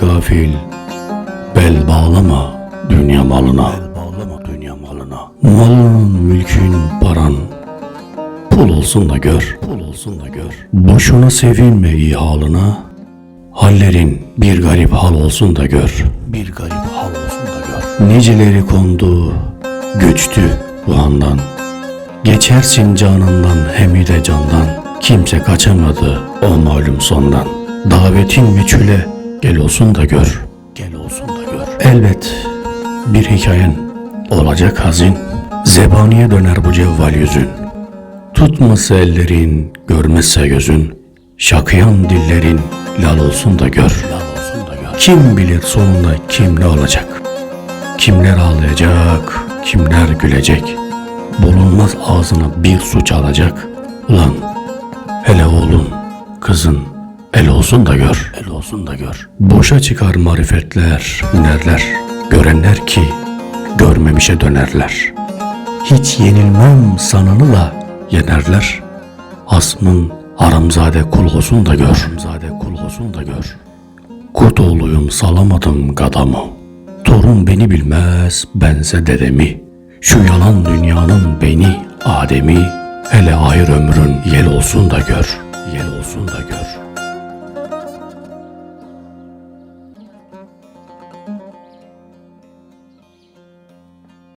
gafil Bel bağlama dünya malına. Bel bağlama dünya malına. Malın, mülkün, paran. Pul olsun da gör. Pul olsun da gör. Boşuna sevinme iyi halına. Hallerin bir garip hal olsun da gör. Bir garip hal olsun da gör. Niceleri kondu Göçtü bu handan. Geçersin canından hem de candan. Kimse kaçamadı o malum sondan. Davetin meçhule gel olsun da gör. Gel olsun da gör. Elbet bir hikayen olacak hazin. Zebaniye döner bu cevval yüzün. Tutmasa ellerin görmezse gözün. Şakıyan dillerin lal olsun da gör. Lal olsun da gör. Kim bilir sonunda kim ne olacak? Kimler ağlayacak, kimler gülecek? Bulunmaz ağzına bir su çalacak. Ulan hele oğlun, kızın El olsun da gör, el olsun da gör. Boşa çıkar marifetler, hünerler Görenler ki görmemişe dönerler. Hiç yenilmem sananı da yenerler. Hasmın haramzade kul olsun da gör. Haramzade kul olsun da gör. Kurt oğluyum salamadım gadamı. Torun beni bilmez bense dedemi. Şu yalan dünyanın beni Adem'i. Hele ahir ömrün yel olsun da gör. Yel olsun da gör